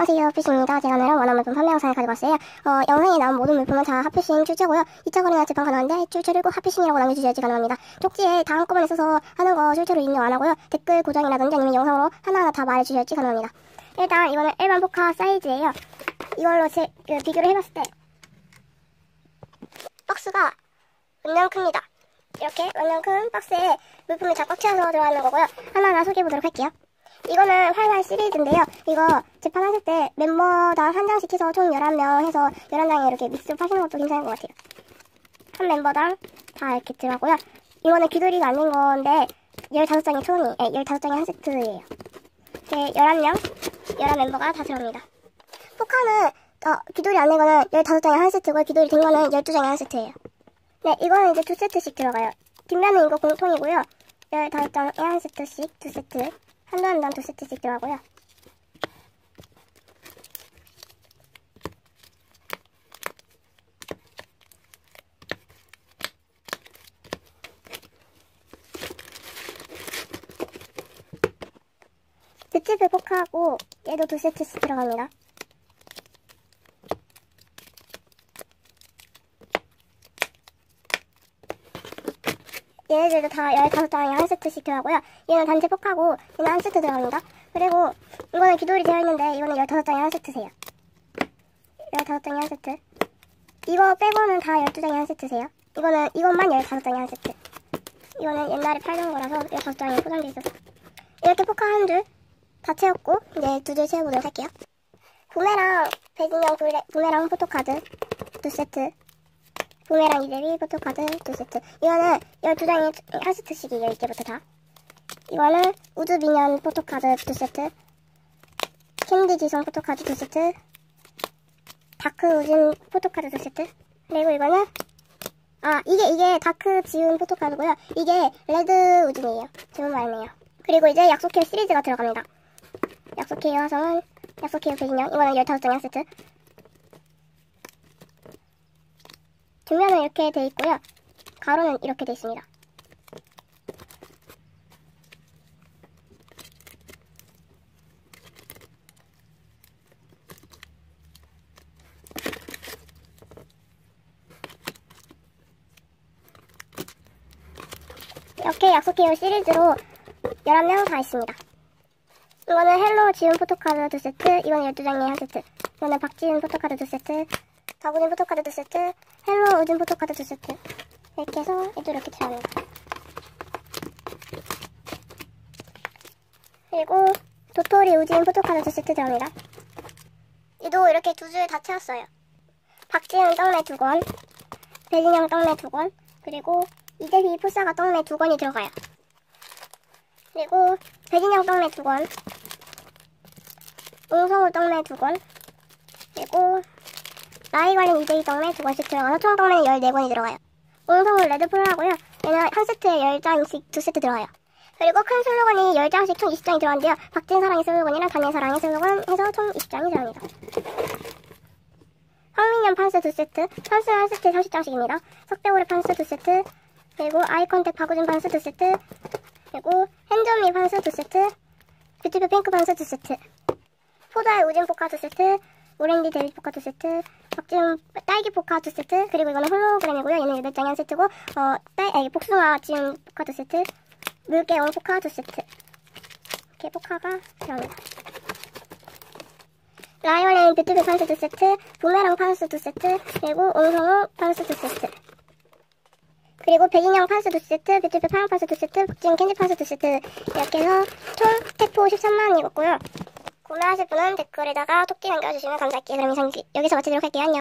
안녕하세요 피싱입니다 제가 오늘은 원한 물품 판매 영상을 가지고 왔어요. 어, 영상에 나온 모든 물품은 다 핫피싱 출제고요. 2차 거래나 재판 가능한데 출처를 꼭 핫피싱이라고 남겨주셔야지 가능합니다. 쪽지에 다 한꺼번에 써서 하는 거 실제로 입력 안 하고요. 댓글 고정이라든지 아니면 영상으로 하나하나 다 말해주셔야지 가능합니다. 일단 이거는 일반 포카 사이즈예요. 이걸로 제, 그, 비교를 해봤을 때 박스가 은장 큽니다. 이렇게 은장 큰 박스에 물품이 다 꽉 채워서 들어가는 거고요. 하나하나 소개해보도록 할게요 이거는 활활 시리즈인데요. 이거 재판하실 때 멤버당 한 장씩 해서 총 11명 해서 11장에 이렇게 믹스 파시는 것도 괜찮은 것 같아요. 한 멤버당 다 이렇게 들어가고요. 이거는 귀돌이가 아닌 건데 15장이 총이, 예, 15장이 한 세트예요. 이렇게 11명, 11멤버가 다 들어갑니다. 포카는 어, 귀돌이 안 된 거는 15장에 한 세트고 귀돌이 된 거는 12장에 한 세트예요. 네, 이거는 이제 두 세트씩 들어가요. 뒷면은 이거 공통이고요. 15장에 한 세트씩 두 세트. 한도 한단 두 세트씩 들어가고요. 뷰티풀 포크하고 얘도 두 세트씩 들어갑니다. 얘네들도 다 15장에 한 세트씩 들어가고요. 얘는 단체 폭하고 얘는 한 세트 들어갑니다. 그리고 이거는 귀돌이 되어 있는데 이거는 15장에 한 세트세요. 15장에 한 세트. 이거 빼고는 다 12장에 한 세트세요. 이거는 이것만 15장에 한 세트. 이거는 옛날에 팔던 거라서 15장에 포장돼 있어서. 이렇게 포카 한 줄 다 채웠고 이제 두 줄 채워보도록 할게요. 부메랑 배진영 부메랑 포토카드 두 세트 부메랑 이대리 포토카드 두 세트. 이거는 12장에 한 세트씩이에요, 이제부터 다. 이거는 우주 미년 포토카드 두 세트. 캔디 지성 포토카드 두 세트. 다크 우진 포토카드 두 세트. 그리고 이거는 아 이게 이게 다크 지운 포토카드고요. 이게 레드 우진이에요. 지운 말네요. 그리고 이제 약속해요 시리즈가 들어갑니다. 약속해요 화성은 약속해요 배진영 이거는 15장에 한 세트. 뒷면은 이렇게 돼 있고요. 가로는 이렇게 돼 있습니다. 이렇게 약속해요 시리즈로 11명 다 있습니다. 이거는 헬로 지운 포토카드 두 세트, 이거는 12장에 한 세트. 이거는 박지은 포토카드 두 세트, 다구진 포토카드 두 세트, 헬로 우진 포토카드 두 세트. 이렇게 해서 얘도 이렇게 들어갑니다. 그리고 도토리 우진 포토카드 두 세트 들어갑니다. 얘도 이렇게 두 줄 다 채웠어요. 박지은 떡내 두 권, 배진영 떡내 두 권, 그리고 이재희 풀사가 떡내 두 권이 들어가요. 그리고 배진영 떡내 두 권, 옹성우 떡내 두 권, 그리고 나이 관련 이재희 떡내 두 권씩 들어가서 총 떡내는 14권이 들어가요. 옹성우 레드풀하고요. 얘는 한 세트에 10장씩 두 세트 들어가요. 그리고 큰 슬로건이 10장씩 총 20장이 들어가는데요. 박진 사랑의 슬로건이랑 단의 사랑의 슬로건 해서 총 20장이 들어갑니다. 황민현 판스 두 세트, 판스 한 세트에 30장씩입니다. 석대오래 판스 두 세트, 그리고 아이컨택 박우진 판스 두 세트, 그리고 핸즈미 판스 두 세트, 뷰티뷰 핑크 판스 두 세트, 포자의 우진 포카 두 세트, 오렌지 데뷔 포카 두 세트, 박지훈 딸기 포카 두 세트, 그리고 이거는 홀로그램이고요. 얘는 8장이 한 세트고, 어, 딸, 아니, 복숭아 지훈 포카 두 세트, 물개 옹 포카 두 세트. 이렇게 포카가 들어갑니다. 라이언앤 뷰티뷰 판스 두 세트, 부메랑 판스 두 세트, 그리고 옹성우 판스 두 세트. 그리고 백인형 판스 두 세트, 뷰티뷰 파랑 판스 두 세트, 박지훈 캔디 판스 두 세트. 이렇게 해서 총 태포 13만원이었고요. 구매하실 분은 댓글에다가 토끼 남겨주시면 감사할게요. 그럼 이상 여기서 마치도록 할게요. 안녕.